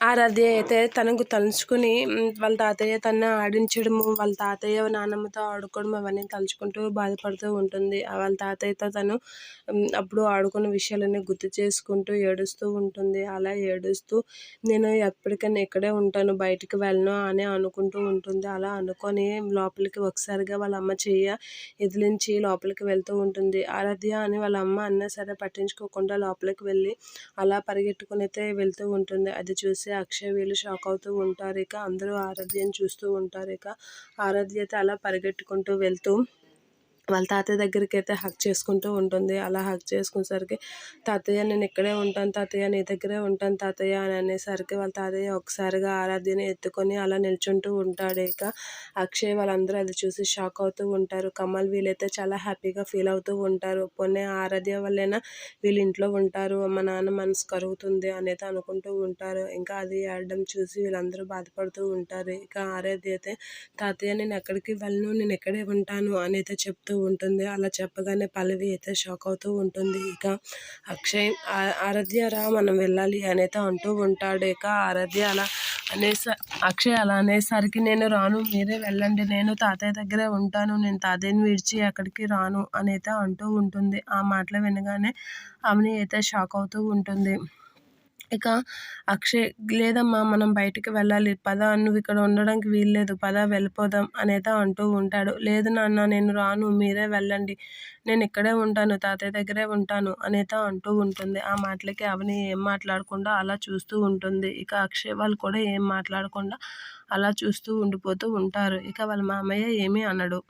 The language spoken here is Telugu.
ఆ ఆరాధ్య అయితే తనకు తలుచుకుని వాళ్ళ తాతయ్య తను ఆడించడము వాళ్ళ తాతయ్య నాన్నమ్మతో ఆడుకోవడం అవన్నీ తలుచుకుంటూ బాధపడుతూ ఉంటుంది. వాళ్ళ తాతయ్యతో తను అప్పుడు ఆడుకున్న విషయాలన్నీ గుర్తు చేసుకుంటూ ఏడుస్తూ ఉంటుంది. అలా ఏడుస్తూ నేను ఎప్పటికైనా ఇక్కడే ఉంటాను బయటికి వెళ్ళను అని అనుకుంటూ ఉంటుంది. అలా అనుకొని లోపలికి ఒకసారిగా వాళ్ళ అమ్మ చెయ్య ఎదిలించి లోపలికి వెళ్తూ ఉంటుంది. ఆరాధ్య అని వాళ్ళ అమ్మ అన్నా సరే పట్టించుకోకుండా లోపలికి వెళ్ళి అలా పరిగెట్టుకుని అయితే వెళ్తూ ఉంటుంది. అది చూసి అక్షయ్ వీళ్ళు షాక్ అవుతూ ఉంటారు ఇక అందరూ ఆరాధ్యని చూస్తూ ఉంటారు ఇక ఆరాధ్యత అలా పరిగెట్టుకుంటూ వెళ్తూ వాళ్ళ తాతయ్య దగ్గరికి అయితే హక్ చేసుకుంటూ ఉంటుంది. అలా హక్ చేసుకునేసరికి తాతయ్య నేను ఇక్కడే ఉంటాను. తాతయ్య నీ దగ్గరే ఉంటాను. తాతయ్య అని అనేసరికి వాళ్ళ తాతయ్య ఒకసారిగా ఆరాధ్యని ఎత్తుకొని అలా నిల్చుంటూ ఉంటాడు. ఇక అక్షయ్ వాళ్ళందరూ అది చూసి షాక్ అవుతూ ఉంటారు. కమల్ వీళ్ళైతే చాలా హ్యాపీగా ఫీల్ అవుతూ ఉంటారు. పొన్నే ఆరాధ్య వల్లైనా? వీళ్ళు ఇంట్లో ఉంటారు. మా నాన్న మనసు కరుగుతుంది అనేది అనుకుంటూ ఉంటారు. ఇంకా అది ఆడడం చూసి వీళ్ళందరూ బాధపడుతూ ఉంటారు. ఇక ఆరాధ్య అయితే తాతయ్య నేను ఎక్కడికి వెళ్ళను. నేను ఇక్కడే ఉంటాను అనేది చెప్తూ ఉంటుంది. అలా చెప్పగానే పల్లవి అయితే షాక్ అవుతూ ఉంటుంది. ఇక అక్షయ్ ఆరాధ్యరా మనం వెళ్ళాలి అనేది అంటూ ఉంటాడు. ఇక ఆరాధ్య అలా అనేస అక్షయ్ అలా అనేసరికి నేను రాను మీరే వెళ్ళండి. నేను తాతయ్య దగ్గరే ఉంటాను. నేను తాతయ్యని విడిచి అక్కడికి రాను అనైతే అంటూ ఉంటుంది. ఆ మాటలు వినగానే అవని అయితే షాక్ అవుతూ ఉంటుంది. ఇక అక్షయ్ లేదమ్మా మనం బయటికి వెళ్ళాలి. పద నువ్వు ఇక్కడ ఉండడానికి వీల్లేదు. పద వెళ్ళిపోదాం అనేది అంటూ ఉంటాడు. లేదు నాన్న నేను రాను. మీరే వెళ్ళండి. నేను ఇక్కడే ఉంటాను. తాతయ్య దగ్గరే ఉంటాను అనేత అంటూ ఉంటుంది. ఆ మాటలకి అవని ఏం మాట్లాడకుండా అలా చూస్తూ ఉంటుంది. ఇక అక్షయ్ వాళ్ళు కూడా ఏం మాట్లాడకుండా అలా చూస్తూ ఉండిపోతూ ఉంటారు. ఇక వాళ్ళ మామయ్య ఏమీ అనడు.